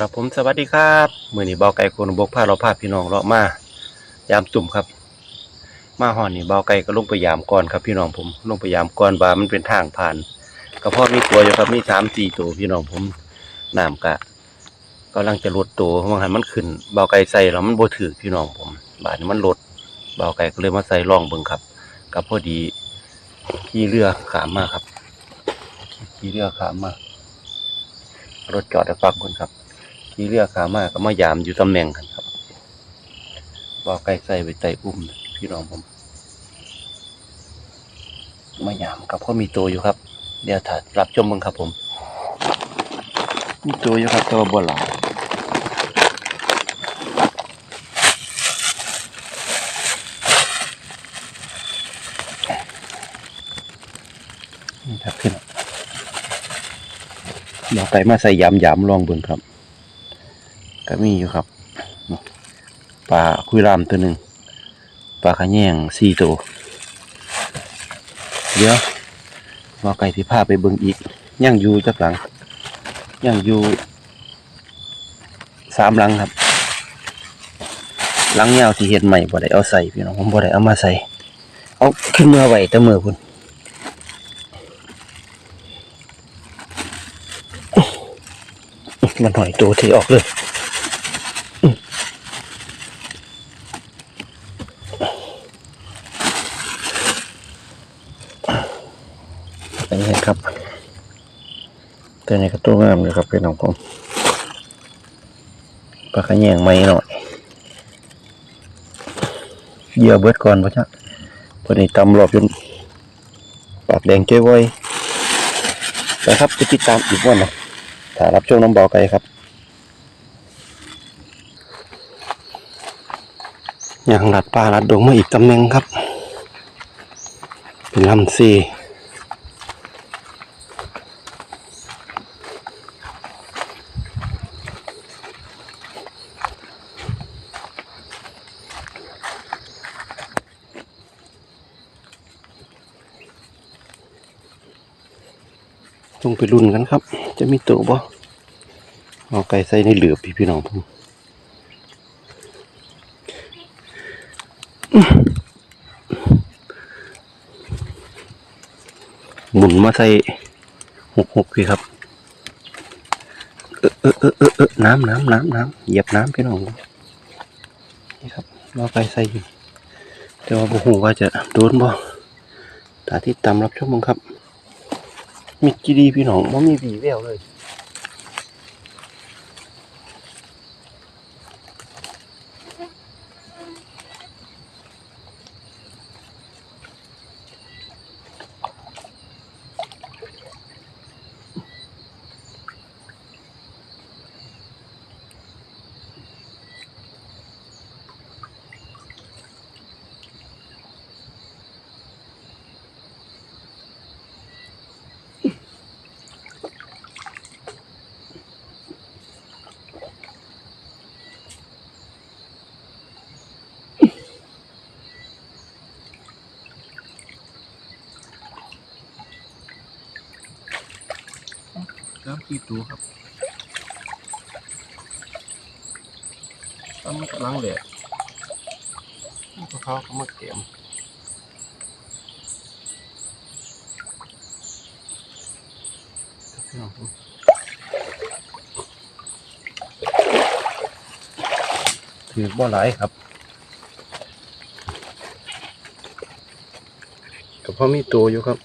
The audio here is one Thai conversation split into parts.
ครับผมสวัสดีครับมือนี้เบาไก่คนบกพาเราพาพี่น้องเลาะมายามตุ่มครับ มาห่อนนี่เบาไก่ก็ลงไปยามก่อนครับพี่น้องผมลงไปยามก่อนว่ามันเป็นทางผ่านก็พอมีตัวอยู่ครับมีสามสี่ตัวพี่น้องผมน้ำกะกำลังจะลดตัวบางหันมันขึ้นเบาไก่ใส่แล้วมันโบถือพี่น้องผม บาดนี้มันลดเบาไก่ก็เลยมาใส่ร่องเบิ่งครับก็พอดีขี่เรือขามมาครับขี่เรือขามมารถจอดให้ฟังคนครับ ขี่เรือขามากก็มายามอยู่ตำแหน่งกันครับบอกไก่ใส่ไปไต่อุ้มพี่น้องผมมายามกับพ่อมีตัวอยู่ครับ เดี๋ยวถ้ารับชมมึงครับผม มีตัวอยู่ครับตัวบนหลังนี่ครับขึ้นบอกไก่มาใส่ยามยามลองเบิ่งครับ ก็มีอยู่ครับปลาคุยรามตัวหนึ่งปลาขะแยงสี่ตัวเดี๋ยวว่าไก่ที่พาไปเบิ่งอีกย่างอยู่จักหลังย่างอยู่สามหลังครับหลังยาวที่เห็ดใหม่บ่ได้เอาใส่พี่น้องผมบ่ได้เอามาใส่เอาขึ้นเมื่อไหวแต่เมื่อพุ่นมันหอยตัวที่ออกเลย อันนี้ครับ ตัวนี้ก็ตัวงามเลยครับพี่น้องผมปลาขะแยงไม่หน่อยเยื่อเบิดก่อนพ่อจ๊ะตัวนี้ตำรอบจนปากแดงเจ้ยไว้นะครับจะติดตามอีกวันนะถ้ารับช่วงน้ำเบาไก่ครับอย่างหลัดปลาหลัดดงมาอีกตำแหน่งครับ เป็นลำซี ต้องไปรุ่นกันครับ จะมีตัวบ่เอาไก่ใส่ในเหลือพี่พี่น้องผมหมุนมาใส่หกหกพี่ครับ เออเออเออเออเออน้ำน้ำน้ำน้ำเหยียบน้ำพี่น้องนี่ครับเอาไก่ใส่แต่ว่าบุหูว่าจะโดนบ่ตาที่ตามรับชมมึงครับ มีกีดีพี่น้องมันมีบีแววเลย น้ำกีบดูครับต้มันกำลังแหละนี่พวกเขาเขามาเก็บพี่น้องมถือบ่หลายครับก็พอมีตัวอยู่ครับ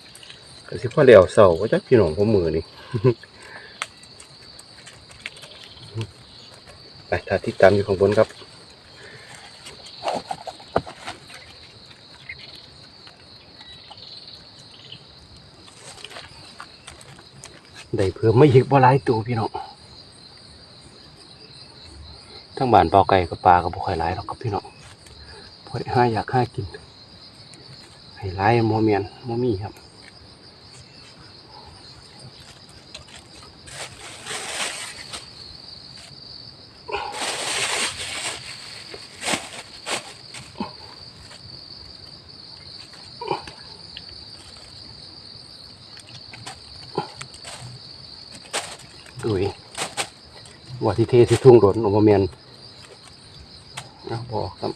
ก็สิพอแล้วเสาก็จักพี่น้องผมมือนี่ ไป ถ้าที่ตามอยู่ข้างบนครับได้เพิ่มไม่อีกบ่หลายตัวพี่น้องทั้งบ้านปลาไก่กับปลาก็บ่ค่อยหลายหรอกครับพี่น้องพอยห้าอยากห้ากินให้หลายโมเมียนโมมี่ครับ อุ้ยว่าที่เทสิทุ่งโดดออกมาเมียนนะบอกครับ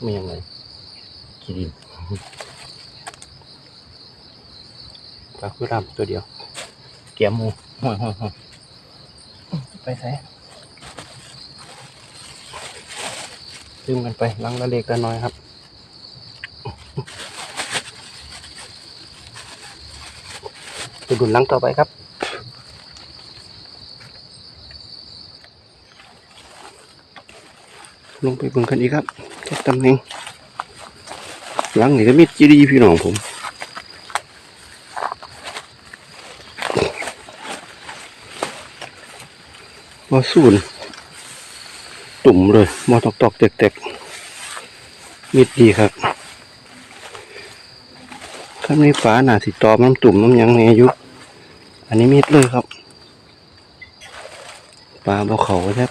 ไม่ยังไงขี้ดินปลาคุรามตัวเดียวเกียมหมูห่อยห่อยห่อย ไปใส่ซึมกันไปลังละเล็กละน้อยครับไปดุนลังต่อไปครับลงไปบิ่งกันอีกครับแค่ตำแหน่งหลังนี่ก็มีจีดีพี่น้องผม มาสูนตุ่มเลยมอตอกตอกๆแตกๆมิดดีครับข้างในฝาหนาสิตอมน้ำตุ่มน้ำยังในอายุ อันนี้มิดเลยครับ ปลาบ่เขาแทบ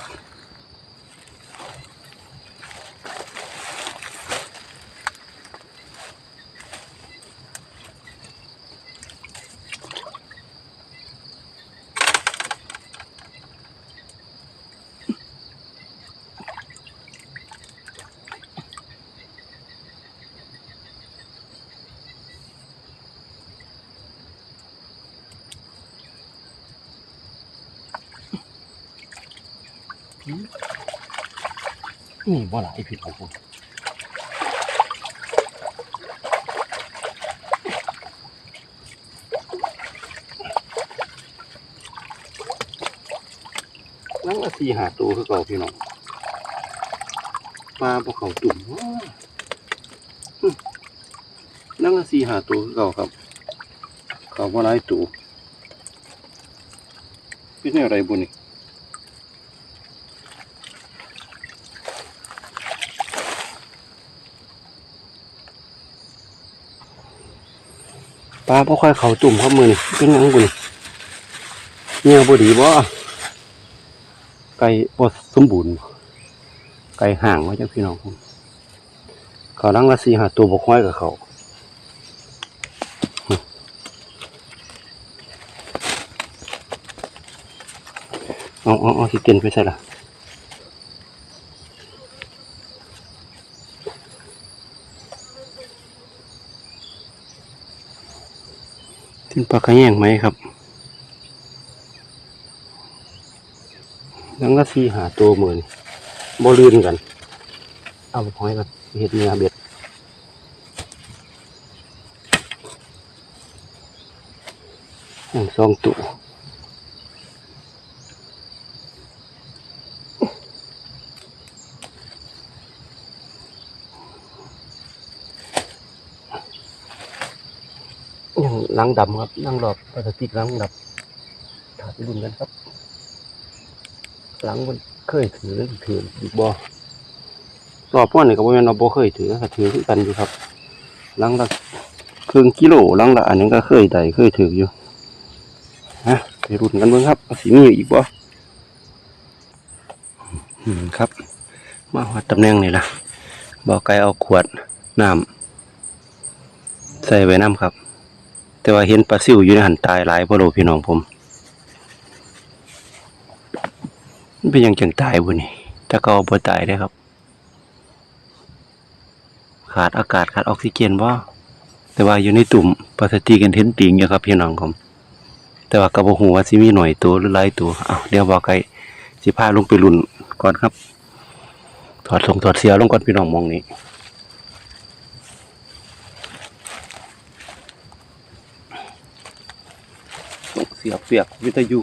นี่บ่หลายผิดของผมนั่งละสี่หาตัวคือเก่าพี่น้องปลาพวกเขาตุ่มนั่งละสี่หาตัวคือเก่าครับเขาบ่หลายตัวเป็นอะไรบุนี่ ปลาบ่ค่อยเขาตุ่มครับมือนี่เป็นยังบุนี่เงี้ยบ่ดีบ่ไก่บ่สมบูรณ์ไก่ห่างไว้จังพี่น้องผมเขาลังละสี่หาตัวบ่ค่อยกับเขาเอาเอาเอาสิเกินไปใส่ละ เป็นปลากระแยงไหมครับนังก็สีหาตัวเหมือนบ่ลื่นกัน เอาไปห้อยกันเห็ดเนื้อเบ็ดอย่างสองตัว ยังล้างดำครับล้างหลอดพลาสติกล้างดำถาดรุ่นกันครับล้างมันเคยถือถือดีบอรอบพ่อนี่ก็บ่แม่นว่าบ่เคยถือก็ถือคือกันอยู่ครับลังละครึ่งกิโลลังละอันนึงก็เคยได้เคยถืออยู่ฮะไปรุ่นกันเบิ่งครับสิมีอีกบ่อืมครับ มาวัดตำแหน่งนี่ล่ะบ่ไกลเอาขวดน้ำใส่ไว้น้ำครับ แต่ว่าเห็นปลาซิวอยู่ในหันตายหลายพ่อโลพี่น้องผมมันเป็นยังจังตายบ่นี่แต่ก็เอาบ่ตายเด้ครับ ขาดอากาศขาดออกซิเจนบ่าแต่ว่าอยู่ในตุ่มพลาสติกกันเทนติงอยู่ครับพี่น้องผมแต่ว่าก็บ่ฮู้ว่าสิมีหน่อยตัวหรือหลายตัวอ้าวเดี๋ยวบอกไกสิพาลงไปลุ่นก่อนครับ ถอดส่งถอดเสียลงก่อนพี่น้องมองนี้ สียบเปียกวิทยุ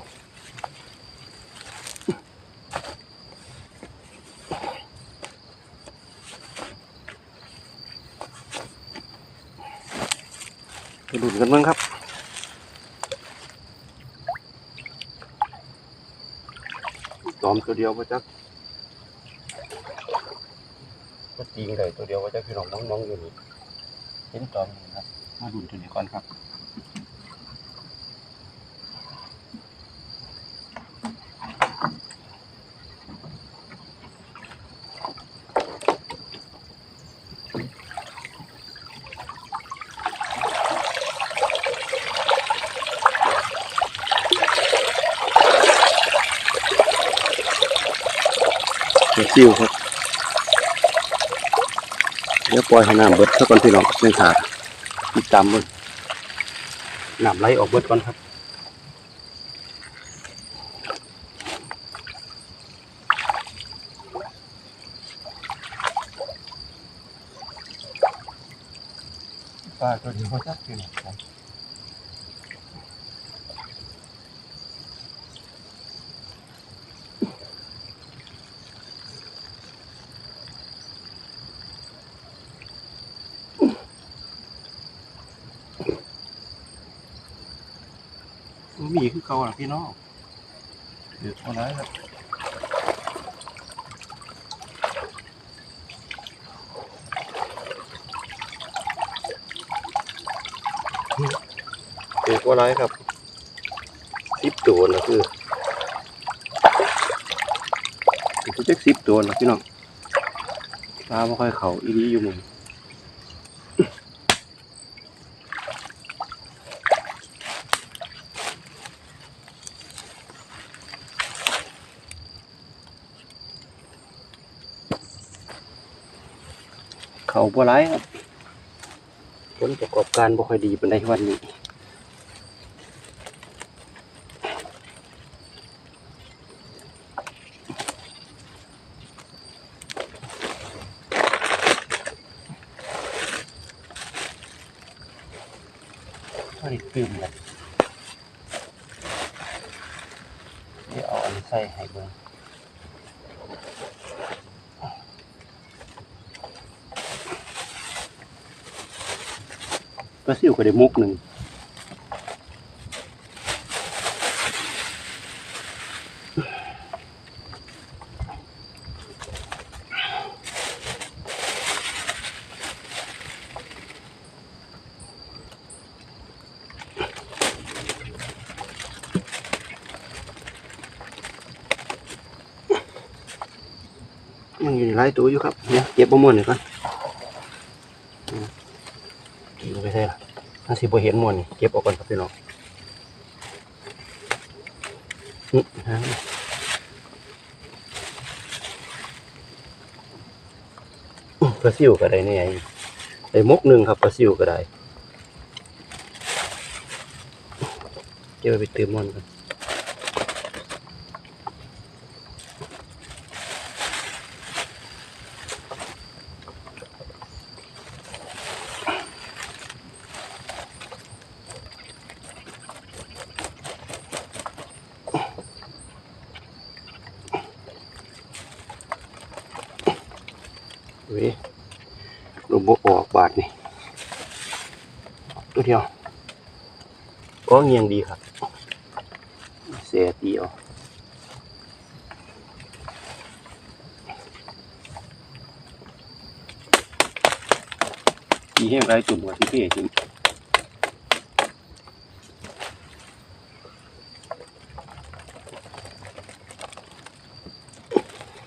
ไปลุ่นกันบ้างครับตอมตัวเดียวมาจักก็ตีงเลยตัวเดียวว่าจักพี่น้องน้องๆอยู่นี่เห็นตอมนี่ครับมาดุนตัวนี้ก่อนครับ ซิวครับเดี๋ยวปล่อยให้น้ำเบิดเท่าก่อนพี่น้องเป็นขาดติดตามมันน้ำไหลออกเบิดก่อนครับปลาตัวนี้เขาจับกินครับ มีคือเก่าล่ะ พี่น้องเดือดเอาไรครับเดือดเอาไรครับสิบตัวนะคือคือจะสิบตัวนะพี่น้องปลาไม่ค่อยเขาอีนี้อยู่มึง เขาบัวร้ายครับผลประกอบการบ่ค่อยดีเป็นในวันนี้ก็ได้ตื่มเลยเดี๋ยวเอาอันใส่ให้เบิ่ง ปลาซิวก็ได้มุกหนึ่งยังอยู่ในไร่ตัวอยู่ครับเนี่ยเก็บประมวลหน่อยก่อนอืมเก็บไปใช่ละ ถ้า สิบ่เห็นมวนนี่เก็บออกก่อนครับพี่น้องอืฮะปลาซิวก็ได้เนี่ยไอ้มกหนึ่งครับปลาซิวก็ได้เก็บไปเติมมันกัน เว้ยลูกบกออกบาทนี่ตัวเดียวก็เงียงดีครับ เสียตีเอาตีให้ไรจุ่มกับที่เพ่จุ่ม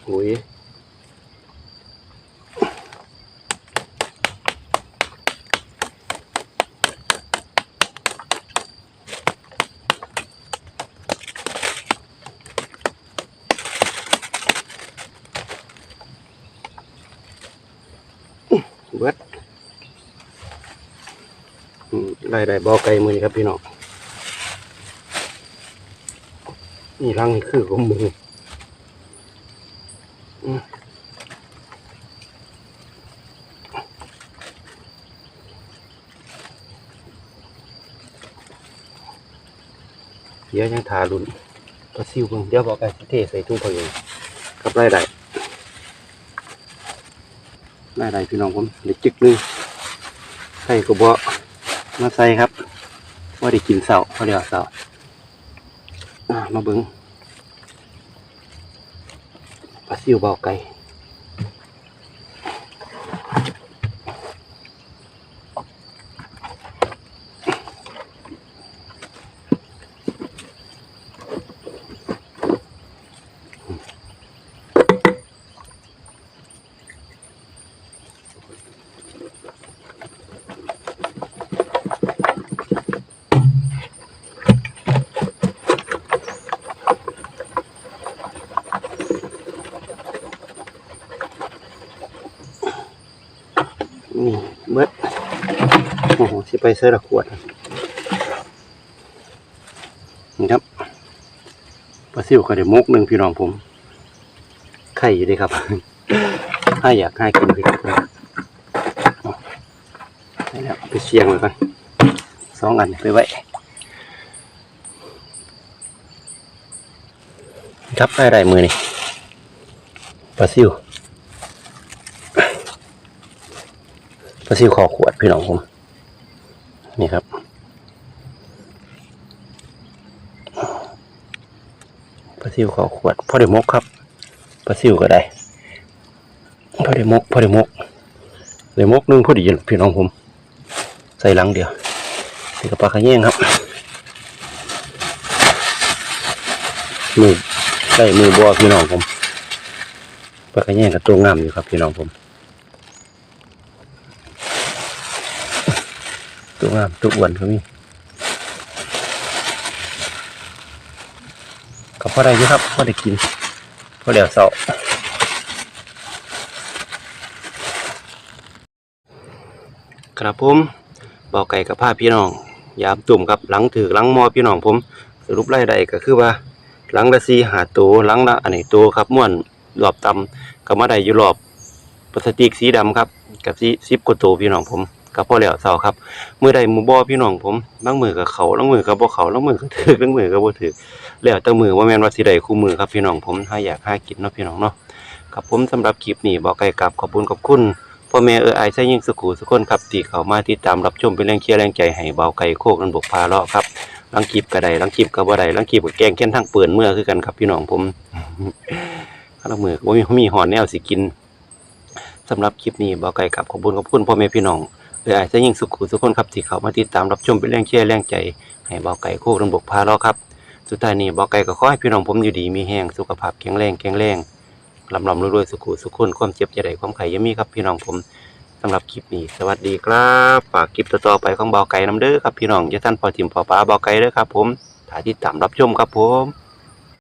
โอ้ยเบิดอืม ได้ได้บอกไก่มือนี่ครับพี่น้องนี่รังนี่คือของมือเดี๋ยวยังทารุนก็ซิวเบิ่งเดี๋ยวบอกไก่เทใส่ถุงเขาเองกับไล่ได้ไล่ได้พี่น้องผมเดี๋ยวจึกนึงใส่กระบอก มาใส่ครับว่าได้กินเสาเขาเรียกเสาอ่ามาเบิ้งปลาซิวเบาไก่ ใส่ละขวด นี่ครับปลาซิวก็ได้มกหนึ่งพี่น้องผม ไข่อยู่ดีครับถ้อยากให้กินพี่ครับนี่แล้วไปเชียงไว้ก่อนสองอันไปไว้ ครับได้ได้มือนี่ปลาซิวปลาซิวคอขวดพี่น้องผม นี่ครับ ปลาซิวคอขวดพอได้มกครับ ปลาซิวก็ได้ พอได้มก พอได้มกได้มกนึงพอดียู่พี่น้องผม ใส่หลังเดียวนี่ก็ปลาขะแยงครับมือใส่มือบัวพี่น้องผมปลากระแยงกับตัวงามอยู่ครับพี่น้องผม ตัวงามตัวอ้วนก็มีก็พอได้อยู่ครับพอได้กินพอเดี๋ยวเสาร์ครับผมเบาไก่กับผ้าพี่น้องยามตุ่มครับหลังถือหลังมอพี่น้องผมสรุปไล่ใดก็คือว่าหลังละสี่หาตัวหลังละอันนี้ตัวครับม่วนรอบตำก็มาได้อยู่รอบพลาสติกสีดำครับ กับสีสิบกว่าตัวพี่น้องผม กับพ่อแล้วเสาครับมือใดหมูบ่อพี่น้องผมบางมือกับเขาบางมือกับบ่เขาบางมือก็ถือบางมือก็บ่ถือแล้วแต่มือว่าแม่นว่าสิได้คู่มือครับพี่น้องผมถ้าอยากหากินเนาะพี่น้องเนาะครับผมสำหรับคลิปนี้บอกไก่กับขอบคุณขอบคุณพ่อแม่เออไอายใช้ยิ่งสุขูสุกคนครับที่เขามาติดตามรับชมเป็นแรงเชียร์แรงใจให้เบาไก่โคกนันบกพาเลาะครับลังกีบก็ไดลังกีบก็บ่ไดลังกีบก็แกงเช่นทางเปิดเมื่อคือกันครับพี่น้องผมข้างมือว่ามีหอนแนวสิกินสำหรับคลิปนี้บ่ไกลกับขอบคุณขอบคุณพ่อแม่พี่น้อง เอออาจจะยิ่งสุขุสุขคนครับที่เขามาติดตามรับชมเป็นแรงเชียร์แรงใจ ให้บ่ไก่โคกระบกพาเราครับ สุดท้ายนี้บ่ไก่ก็ขอให้พี่น้องผมอยู่ดีมีแห้งสุขภาพแข็งแรงแข็งแรงลำลำรวยๆสุขุสุขคนความเจ็บจะได้ความไข่ยังมีครับพี่น้องผมสำหรับคลิปนี้ สวัสดีครับฝากคลิปต่อๆไปของบ่ไก่น้ำเด้อครับพี่น้องอย่าท่านพอทิมพอป้าบ่ไก่เด้อครับ ผมถ้าที่ตามรับชมครับผม